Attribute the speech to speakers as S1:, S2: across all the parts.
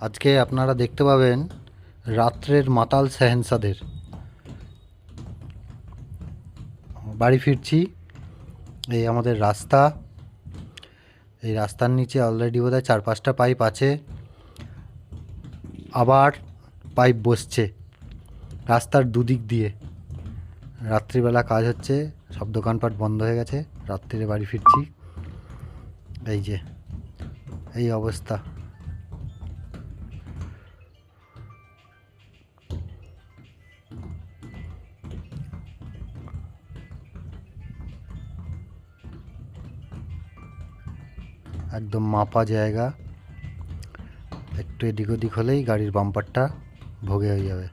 S1: আজকে আপনারা দেখতে পাবেন রাত্রের মাতাল সেহেনসাদের বাড়ি ফিরছি, এই আমাদের রাস্তা। এই রাস্তার নিচে অলরেডি বোধহয় চার পাঁচটা পাইপ আছে। আবার পাইপ বসছে রাস্তার দুদিক দিয়ে। রাত্রিবেলা কাজ হচ্ছে, সব দোকানপাট বন্ধ হয়ে গেছে, রাত্রিরে বাড়ি ফিরছি। এই যে, এই অবস্থা। একদম মাপা জায়গা। একটু এদিক ওদিক হলেই গাড়ির বাম্পারটা ভোগে হয়ে যাবে।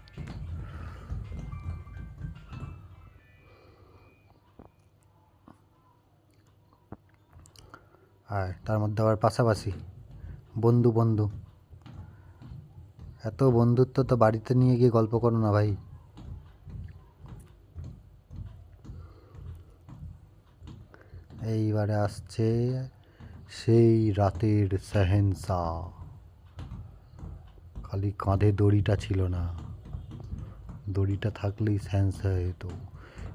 S1: আর তার মধ্যে আবার পাশাপাশি বন্ধু বন্ধু। এত বন্ধুত্ব তো বাড়িতে নিয়ে গিয়ে গল্প করো না ভাই। এইবারে আসছে সেই রাতের সেহেনসা। খালি কাঁধে দড়িটা ছিল না। দড়িটা থাকলেই সেহেনসা যেত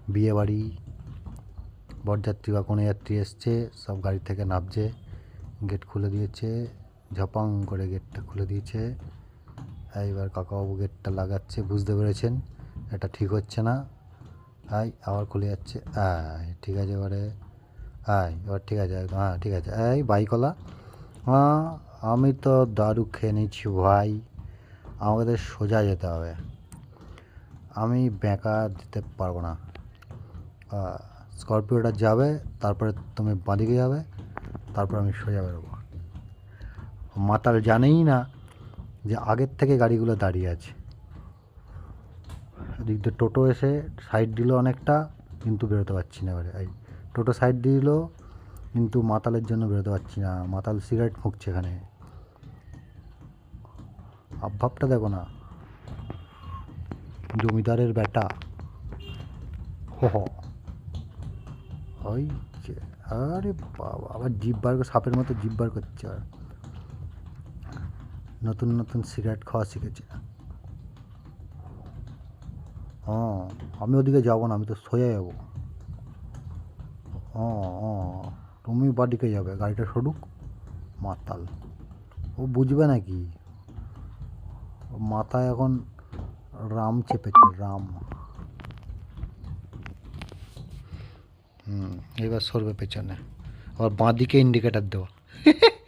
S1: বিয়ে বাড়ি বরযাত্রী বা কোনো যাত্রী এসছে, সব গাড়ি থেকে নামছে, গেট খুলে দিয়েছে, ঝপাং করে গেটটা খুলে দিয়েছে। এইবার কাকাবাবু গেটটা লাগাচ্ছে, বুঝতে পেরেছেন, এটা ঠিক হচ্ছে না। আয় আবার খুলে যাচ্ছে ঠিক আছে এবারে। আয় এবার ঠিক আছে, একদম হ্যাঁ ঠিক আছে। এই বাইকওয়ালা হ্যাঁ আমি তো দারু খেয়ে নিচ্ছি ভাই, আমাকে সোজা যেতে হবে। আমি বেঁকা দিতে পারব না। স্করপিওটা যাবে, তারপরে তুমি বাঁদিকে যাবে, তারপর আমি সোজা বেরোবো। মাতাল জানেই না যে আগের থেকে গাড়িগুলো দাঁড়িয়ে আছে। এদিক দিয়ে টোটো এসে সাইড দিল অনেকটা, কিন্তু বেরোতে পারছি না এবারে। এই টোটো সাইড দিল, কিন্তু মাতালের জন্য বেরোতে পারছি না। মাতাল সিগারেট ফুঁকছে এখানে। আবভাবটা দেখো না। জমিদারের বেটা। হো ওই আরে বাবা, আবার জিভ বার সাপের মতো জিভ বার করছে আর। নতুন নতুন সিগারেট খাওয়া শিখেছে। হ্যাঁ আমি ওদিকে যাব না, আমি তো সোজা যাব। হ্যাঁ ও তুমি বাড়িকে যাবে, গাড়িটা সরুক, মাতাল। ও বুঝবে নাকি? মাথায় এখন রাম চেপেছে, রাম। হুম, এবার সরবে পেছনে। আবার বাঁ দিকে ইন্ডিকেটার দেওয়া।